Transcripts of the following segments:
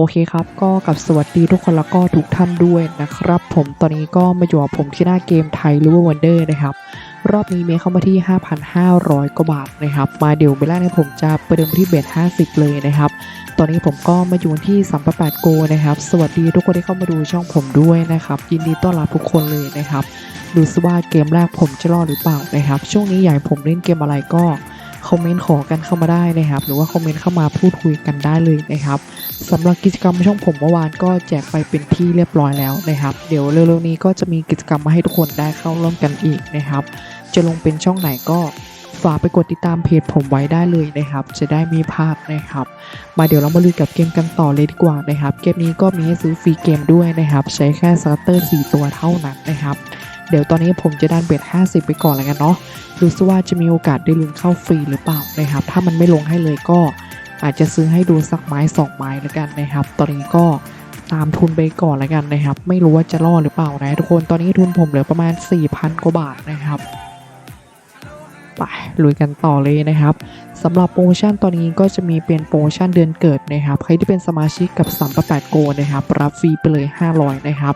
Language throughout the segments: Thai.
โอเคครับ ก็กับสวัสดีทุกคนแล้วก็ทุกท่านด้วยนะครับ ผมตอนนี้ก็มาอยู่กับผมที่หน้าเกมไทยรูเวอร์วันเดอร์นะครับ รอบนี้เมย์เข้ามาที่ 5,500 กว่าบาทนะครับ มาเดี๋ยวเบลล่าเนี่ยผมจะประเดิมที่เบส50 เลยนะครับ ตอนนี้ผมก็มาอยู่ที่388โกนะครับ สวัสดีทุกคนที่เข้ามาดูช่องผมด้วยนะครับ ยินดีต้อนรับทุกคนเลยนะครับ ดูซิว่าเกมแรกผมจะรอดหรือเปล่านะครับ ช่วงนี้อยากให้ผมเล่นเกมอะไรก็ คอมเมนต์ขอกันเข้ามาได้นะครับ หรือว่าคอมเมนต์เข้ามาพูดคุยกันได้เลยนะครับสำหรับกิจกรรมช่องผมเมื่อวานก็แจกไปเป็นที่เรียบร้อยแล้วนะครับ เดี๋ยวเร็วๆนี้ก็จะมีกิจกรรมมาให้ทุกคนได้เข้าร่วมกันอีกนะครับ จะลงเป็นช่องไหนก็ฝากไปกดติดตามเพจผมไว้ได้เลยนะครับ จะได้มีพลาดนะครับ มาเดี๋ยวเรามาลุยกับเกมกันต่อเลยดีกว่านะครับ เกมนี้ก็มีให้ซื้อฟรีเกมด้วยนะครับ ใช้แค่สตาร์เตอร์4ตัวเท่านั้นนะครับ เดี๋ยวตอนนี้ผมจะดันเบ็ด50 ไปก่อนแล้วกันเนาะดูซิว่าจะมีโอกาสได้ลุ้นเข้าฟรีหรือเปล่านะครับ ถ้ามันไม่ลงให้เลยก็อาจจะซื้อให้ดูสักไม้สองไม้แล้วกันนะครับ ตอนนี้ก็ตามทุนไปก่อนแล้วกันนะครับ ไม่รู้ว่าจะรอดหรือเปล่านะทุกคน ตอนนี้ทุนผมเหลือประมาณ 4,000 กว่าบาทนะครับ ไปลุยกันต่อเลยนะครับสำหรับโปรโมชั่นตอนนี้ก็จะมีเป็นโปรโมชั่นเดือนเกิดนะครับใครที่เป็นสมาชิกกับ388โกนะครับรับฟรีไปเลย 500 นะครับ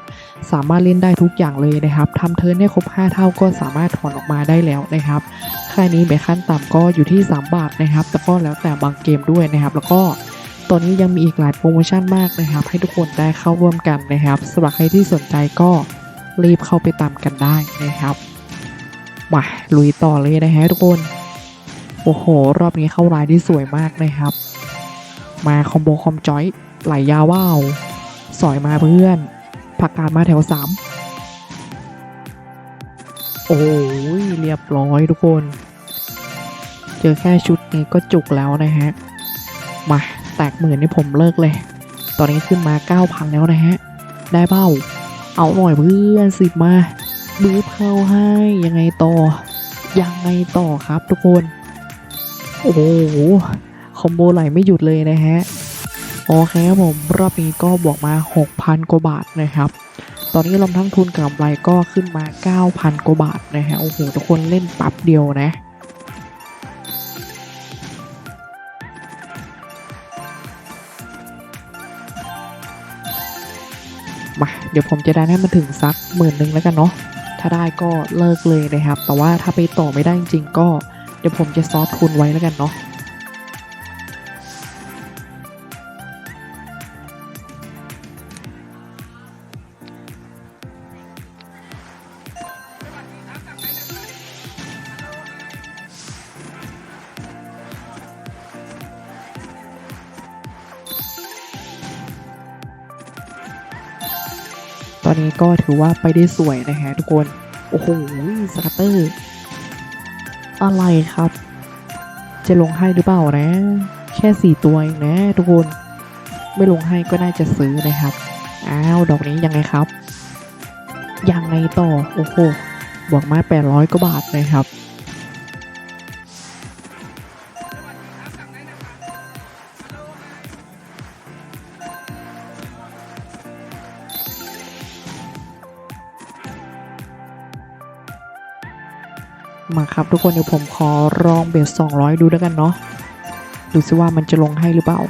สามารถเล่นได้ทุกอย่างเลยนะครับทำเทิร์นให้ครบ 5 เท่าก็สามารถถอนออกมาได้แล้วนะครับค่านี้เบขั้นต่ำก็อยู่ที่ 3 บาทนะครับ แต่ก็แล้วแต่บางเกมด้วยนะครับ แล้วก็ตอนนี้ยังมีอีกหลายโปรโมชั่นมากนะครับ ให้ทุกคนได้เข้าร่วมกันนะครับสำหรับใครที่สนใจก็รีบเข้าไปตามกันได้นะครับ มาลุยต่อเลยนะฮะทุกคน โอ้โห รอบนี้เข้ารายที่สวยมากนะครับ มาคอมโบคอมจอยไหลยาวว่าวสอยมาเพื่อนผักกาดมาแถวสามโอ้ยเรียบร้อยทุกคน เจอแค่ชุดนี้ก็จุกแล้วนะฮะ มาแตกหมื่นนี่ผมเลิกเลย ตอนนี้ขึ้นมา 9,000 แล้วนะฮะ ได้เบ้า เอาหน่อยเพื่อนสิบมา บูบเข้าให้ยังไงต่อ ยังไงต่อครับทุกคน โอ้โหคอมโบไหลไม่หยุดเลยนะฮะโอเคครับผมรอบนี้ก็บวกมา 6,000 กว่าบาทนะครับ ตอนนี้รวมทั้งทุนกับกำไรก็ขึ้นมา 9,000 กว่าบาทนะฮะโอ้โหทุกคนเล่นปั๊บเดียวนะมาเดี๋ยวผมจะได้ให้มันถึงสักหมื่นหนึ่งแล้วกันเนาะ ถ้าได้ก็เลิกเลยนะครับ แต่ว่าถ้าไปต่อไม่ได้จริงๆก็เดี๋ยวผมจะซอฟทุนไว้แล้วกันเนาะ ตอนนี้ก็ถือว่าไปได้สวยนะฮะทุกคน โอ้โหสกัตเตอร์ อะไรครับ จะลงให้หรือเปล่านะ แค่สี่ตัวเองนะทุกคน ไม่ลงให้ก็น่าจะซื้อนะครับ อ้าว ดอกนี้ยังไงครับ ยังไงต่อ โอ้โห บวกมา800กว่าบาทนะครับ มาครับทุกคนเดี๋ยวผมขอลองเบส200 ดูแล้วกันเนาะดูซิว่ามันจะลงให้หรือเปล่า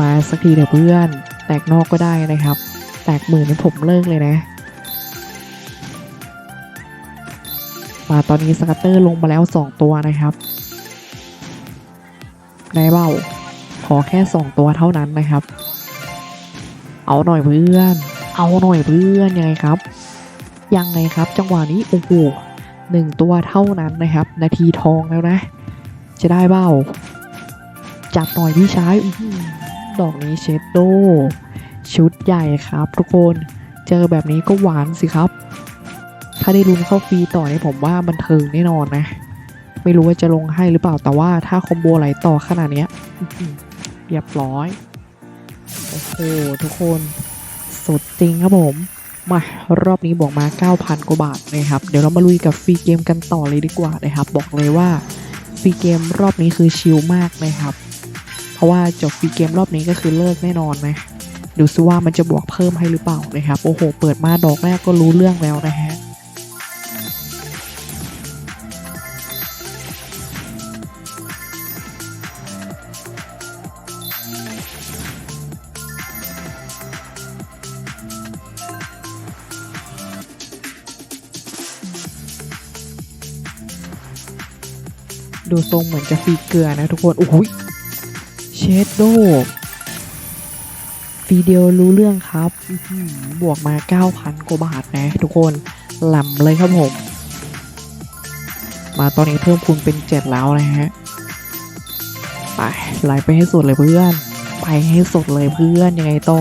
มาสักทีเถอะเพื่อน แตกนอกก็ได้นะครับ แตกหมื่นนี่ผมเลิกเลยนะ มาตอนนี้สกัตเตอร์ลงมาแล้ว 2 ตัวนะครับได้เบ้าขอแค่ 2 ตัวเท่านั้นนะครับ เอาหน่อยเพื่อน เอาหน่อยเพื่อนยังไงครับ ยังไงครับ จังหวะนี้โอ้โหหนึ่งตัวเท่านั้นนะครับ นาทีทองแล้วนะ จะได้เบ้า จัดหน่อยพี่ชายดอกนี้เชดโด ชุดใหญ่ครับ ทุกคนเจอแบบนี้ก็หวานสิครับ ถ้าได้ลุ้นเข้าฟรีต่อเนี่ยผมว่าบันเทิงแน่นอนนะ ไม่รู้ว่าจะลงให้หรือเปล่าแต่ว่าถ้าคอมโบไหลต่อขนาดนี้เรียบร้อย โอ้โหทุกคน สุดจริงครับผม มารอบนี้บอกมา 9,000 กว่าบาทนะครับ เดี๋ยวเรามาลุยกับฟรีเกมกันต่อเลยดีกว่านะครับ บอกเลยว่าฟรีเกมรอบนี้คือชิลมากนะครับ เพราะว่าจบฟรีเกมรอบนี้ก็คือเลิกแน่นอนนะดูซิว่ามันจะบวกเพิ่มให้หรือเปล่านะครับ โอ้โห เปิดมาดอกแรกก็รู้เรื่องแล้วนะฮะ ดูทรงเหมือนจะฟีเกลือนะทุกคนโอ้โหเชดโดฟีเดียวรู้เรื่องครับ บวกมา 9,000 กว่าบาทนะ ทุกคนหล่ำเลยครับผม มาตอนนี้เพิ่มคูณเป็น 7 แล้วนะฮะ ไปไหลไปให้สุดเลยเพื่อน ไปให้สุดเลยเพื่อนยังไงต่อ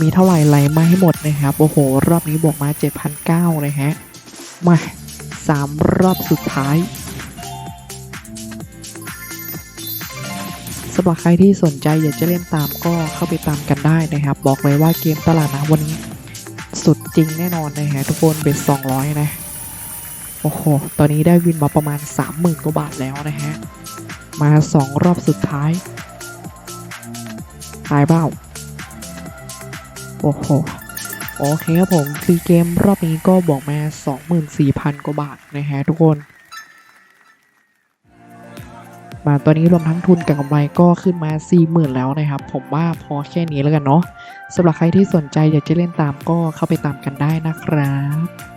มีเท่าไหร่ไหลมาให้หมดนะครับ โอ้โห รอบนี้บวกมา 7,900เลยฮะ มาสามรอบสุดท้ายำหรับใครที่สนใจอยากจะเล่นตามก็เข้าไปตามกันได้นะครับ บอกเลยว่าเกมตลาดนะวันนี้สุดจริงแน่นอนนะฮะทุกคนเบ็ด200 นะ โอ้โห ตอนนี้ได้วินมาประมาณ 30,000กว่าบาทแล้วนะฮะ มา 2 รอบสุดท้าย ตายเบ้า โอ้โห โอเคครับผม คือเกมรอบนี้ก็บอกมา 24,000 กว่าบาทนะฮะทุกคน มาตอนนี้รวมทั้งทุนกับกำไรก็ขึ้นมา 40,000 แล้วนะครับ ผมว่าพอแค่นี้แล้วกันเนาะสำหรับใครที่สนใจอยากจะเล่นตามก็เข้าไปตามกันได้นะครับ